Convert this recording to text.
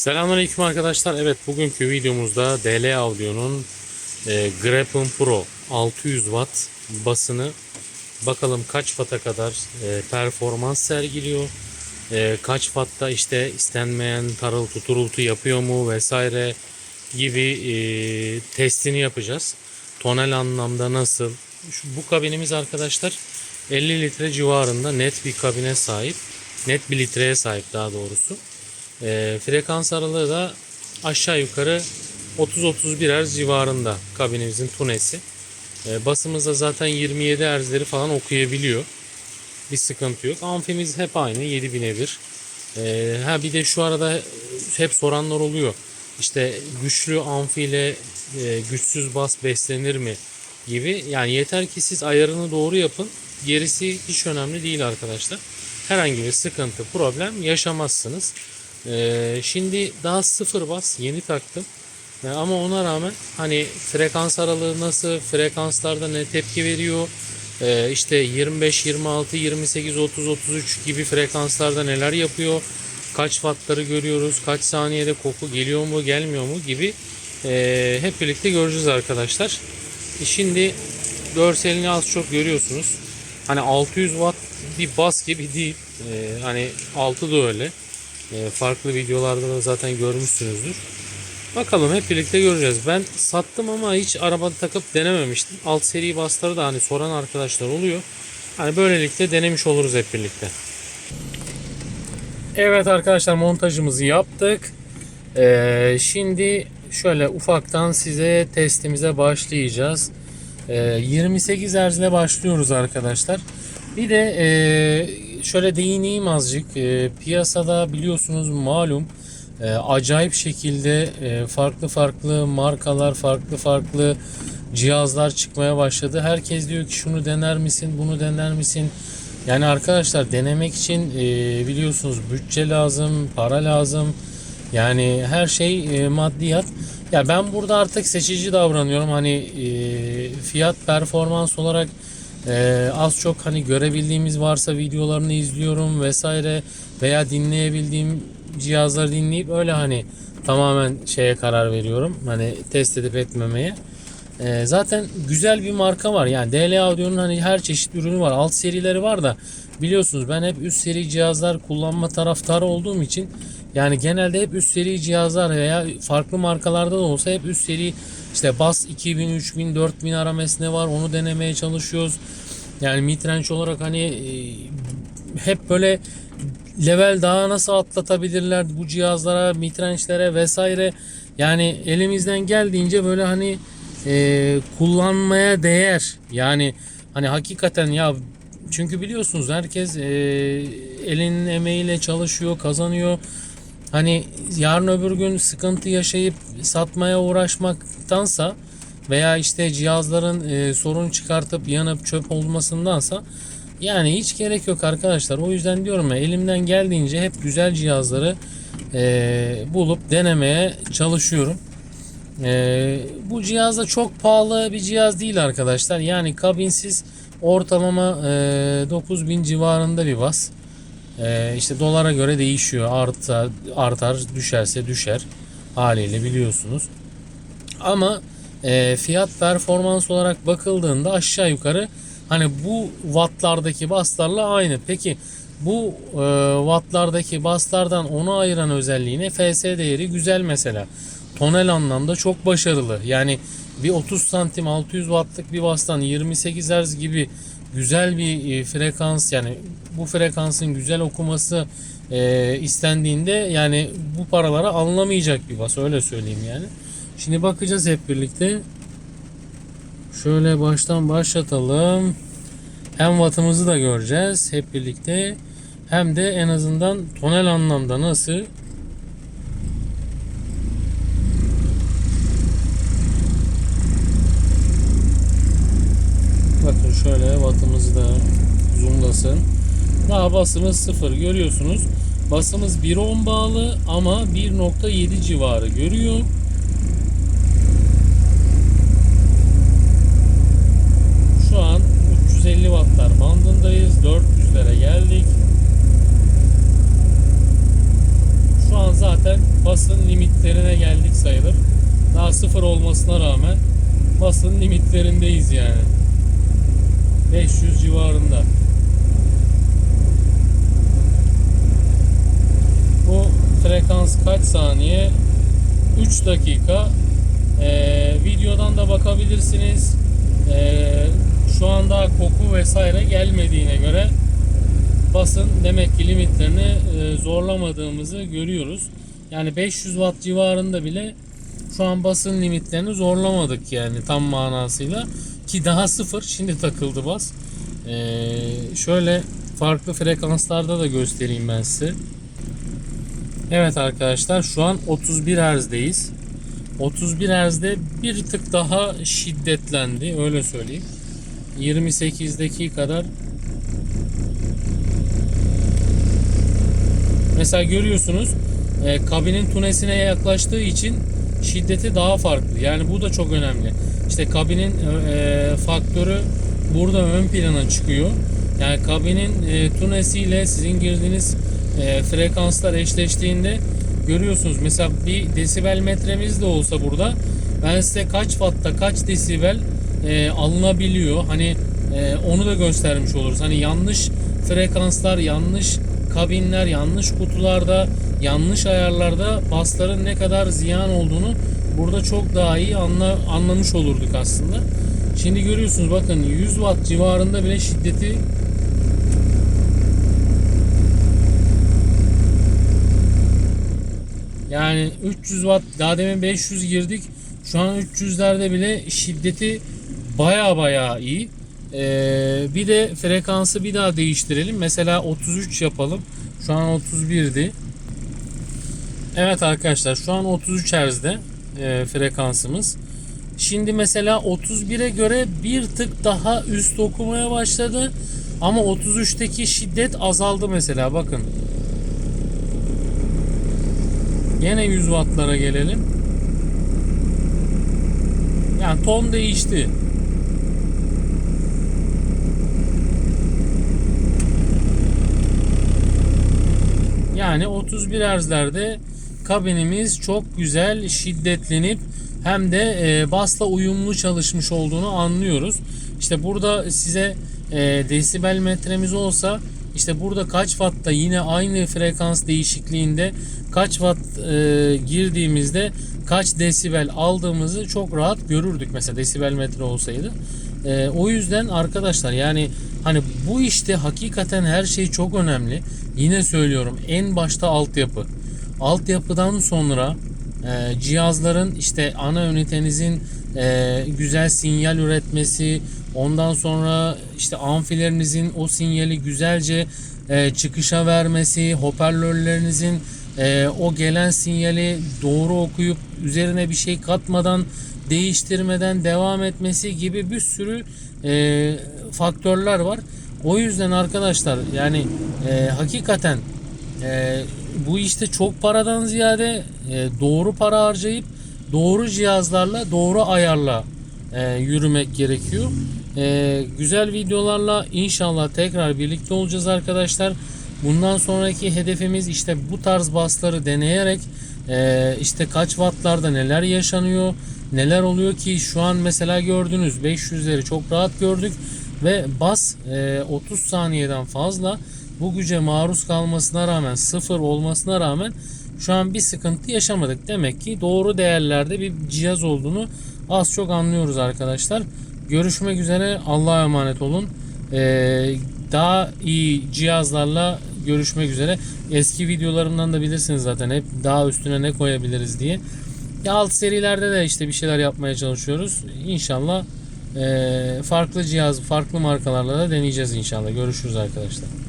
Selamünaleyküm arkadaşlar. Evet bugünkü videomuzda DL Audio'nun e, Grapen Pro 600 Watt basını bakalım kaç watt'a kadar e, performans sergiliyor. E, kaç wattta işte istenmeyen tarıltı turultu yapıyor mu vesaire gibi e, testini yapacağız. Tonel anlamda nasıl? Şu, bu kabinimiz arkadaşlar 50 litre civarında net bir kabine sahip. Net bir litreye sahip daha doğrusu. E, frekans aralığı da aşağı yukarı 30-31 Hz civarında kabinimizin tunesi. E, basımız da zaten 27 Hz'leri falan okuyabiliyor. Bir sıkıntı yok. Amfimiz hep aynı 7000'e bir. E, ha bir de şu arada hep soranlar oluyor. İşte güçlü amfi ile e, güçsüz bas beslenir mi gibi. Yani yeter ki siz ayarını doğru yapın. Gerisi hiç önemli değil arkadaşlar. Herhangi bir sıkıntı, problem yaşamazsınız. Ee, şimdi daha sıfır bas yeni taktım. Ee, ama ona rağmen hani frekans aralığı nasıl, frekanslarda ne tepki veriyor, ee, işte 25, 26, 28, 30, 33 gibi frekanslarda neler yapıyor, kaç wattları görüyoruz, kaç saniyede koku geliyor mu, gelmiyor mu gibi ee, hep birlikte göreceğiz arkadaşlar. E Şimdi görselini az çok görüyorsunuz. Hani 600 watt bir bas gibi değil. Hani 6 da öyle. E, farklı videolarda da zaten görmüşsünüzdür. Bakalım hep birlikte göreceğiz. Ben sattım ama hiç arabada takıp denememiştim. Alt seri basları da hani soran arkadaşlar oluyor. Hani böylelikle denemiş oluruz hep birlikte. Evet arkadaşlar montajımızı yaptık. Ee, şimdi şöyle ufaktan size testimize başlayacağız. Ee, 28 Hz ile başlıyoruz arkadaşlar. Bir de e, şöyle değineyim azıcık. E, piyasada biliyorsunuz malum e, acayip şekilde e, farklı farklı markalar, farklı farklı cihazlar çıkmaya başladı. Herkes diyor ki şunu dener misin, bunu dener misin? Yani arkadaşlar denemek için e, biliyorsunuz bütçe lazım, para lazım. Yani her şey e, maddiyat. Ya ben burada artık seçici davranıyorum. Hani e, fiyat performans olarak ee, az çok hani görebildiğimiz varsa videolarını izliyorum vesaire veya dinleyebildiğim cihazları dinleyip öyle hani tamamen şeye karar veriyorum. Hani test edip etmemeye. Ee, zaten güzel bir marka var. Yani DL Audio'nun hani her çeşit ürünü var. Alt serileri var da biliyorsunuz ben hep üst seri cihazlar kullanma taraftarı olduğum için yani genelde hep üst seri cihazlar veya farklı markalarda da olsa hep üst seri işte bas 2000, 3000, 4000 arames ne var onu denemeye çalışıyoruz. Yani midrange olarak hani e, hep böyle level daha nasıl atlatabilirler bu cihazlara, midrange'lere vesaire. Yani elimizden geldiğince böyle hani e, kullanmaya değer. Yani hani hakikaten ya çünkü biliyorsunuz herkes e, elinin emeğiyle çalışıyor, kazanıyor. Hani yarın öbür gün sıkıntı yaşayıp satmaya uğraşmaktansa veya işte cihazların e, sorun çıkartıp yanıp çöp olmasındansa yani hiç gerek yok arkadaşlar. O yüzden diyorum ya elimden geldiğince hep güzel cihazları e, bulup denemeye çalışıyorum. E, bu cihaz da çok pahalı bir cihaz değil arkadaşlar. Yani kabinsiz ortalama e, 9000 civarında bir bas. E, işte dolara göre değişiyor. Artar, artar düşerse düşer haliyle biliyorsunuz. Ama e, fiyat performans olarak bakıldığında aşağı yukarı hani bu wattlardaki baslarla aynı. Peki bu e, wattlardaki baslardan onu ayıran özelliği ne? FS değeri güzel mesela. Tonel anlamda çok başarılı. Yani bir 30 santim 600 wattlık bir bastan 28 Hz gibi güzel bir e, frekans yani bu frekansın güzel okuması e, istendiğinde yani bu paralara alınamayacak bir bas öyle söyleyeyim yani. Şimdi bakacağız hep birlikte. Şöyle baştan başlatalım. Hem wattımızı da göreceğiz hep birlikte. Hem de en azından tonel anlamda nasıl Bakın şöyle wattımızı da zoomlasın. Daha basımız sıfır görüyorsunuz. Basımız 1.10 bağlı ama 1.7 civarı görüyor. Şu an 350 wattlar bandındayız. 400'lere geldik. Şu an zaten basın limitlerine geldik sayılır. Daha sıfır olmasına rağmen basın limitlerindeyiz yani. 500 civarında. Bu frekans kaç saniye? 3 dakika. Ee, videodan da bakabilirsiniz. Ee, şu anda koku vesaire gelmediğine göre basın demek ki limitlerini e, zorlamadığımızı görüyoruz. Yani 500 watt civarında bile şu an basın limitlerini zorlamadık yani tam manasıyla. Ki daha sıfır şimdi takıldı bas. Ee, şöyle farklı frekanslarda da göstereyim ben size. Evet arkadaşlar şu an 31 Hz'deyiz. 31 Hz'de bir tık daha şiddetlendi öyle söyleyeyim. 28'deki kadar Mesela görüyorsunuz e, kabinin tunesine yaklaştığı için şiddeti daha farklı. Yani bu da çok önemli. İşte kabinin e, faktörü burada ön plana çıkıyor. Yani kabinin e, tunesiyle sizin girdiğiniz e, frekanslar eşleştiğinde görüyorsunuz. Mesela bir desibel metremiz de olsa burada ben size kaç wattta kaç desibel e, alınabiliyor. Hani e, onu da göstermiş oluruz. Hani yanlış frekanslar, yanlış kabinler, yanlış kutularda, yanlış ayarlarda basların ne kadar ziyan olduğunu burada çok daha iyi anla, anlamış olurduk aslında. Şimdi görüyorsunuz bakın 100 watt civarında bile şiddeti yani 300 watt daha demin 500 girdik. Şu an 300'lerde bile şiddeti baya baya iyi. Ee, bir de frekansı bir daha değiştirelim. Mesela 33 yapalım. Şu an 31'di. Evet arkadaşlar şu an 33 Hz'de e, frekansımız. Şimdi mesela 31'e göre bir tık daha üst okumaya başladı. Ama 33'teki şiddet azaldı mesela bakın. Yine 100 wattlara gelelim. Yani ton değişti. Yani 31 Hz'lerde kabinimiz çok güzel şiddetlenip hem de e, basla uyumlu çalışmış olduğunu anlıyoruz. İşte burada size e, desibel metremiz olsa işte burada kaç wattta yine aynı frekans değişikliğinde kaç watt e, girdiğimizde kaç desibel aldığımızı çok rahat görürdük mesela desibel metre olsaydı. E, o yüzden arkadaşlar yani hani bu işte hakikaten her şey çok önemli. Yine söylüyorum en başta altyapı. Altyapıdan sonra e, cihazların işte ana ünitenizin e, güzel sinyal üretmesi, ondan sonra işte amfilerinizin o sinyali güzelce e, çıkışa vermesi, hoparlörlerinizin e, o gelen sinyali doğru okuyup üzerine bir şey katmadan değiştirmeden devam etmesi gibi bir sürü e, faktörler var. O yüzden arkadaşlar yani e, hakikaten e, bu işte çok paradan ziyade e, doğru para harcayıp doğru cihazlarla doğru ayarla e, yürümek gerekiyor. E, güzel videolarla inşallah tekrar birlikte olacağız arkadaşlar. Bundan sonraki hedefimiz işte bu tarz basları deneyerek e, işte kaç wattlarda neler yaşanıyor, neler oluyor ki şu an mesela gördünüz 500'leri çok rahat gördük ve bas e, 30 saniyeden fazla bu güce maruz kalmasına rağmen sıfır olmasına rağmen şu an bir sıkıntı yaşamadık. Demek ki doğru değerlerde bir cihaz olduğunu az çok anlıyoruz arkadaşlar. Görüşmek üzere. Allah'a emanet olun. Ee, daha iyi cihazlarla görüşmek üzere. Eski videolarımdan da bilirsiniz zaten hep daha üstüne ne koyabiliriz diye. Ya alt serilerde de işte bir şeyler yapmaya çalışıyoruz. İnşallah e, farklı cihaz, farklı markalarla da deneyeceğiz inşallah. Görüşürüz arkadaşlar.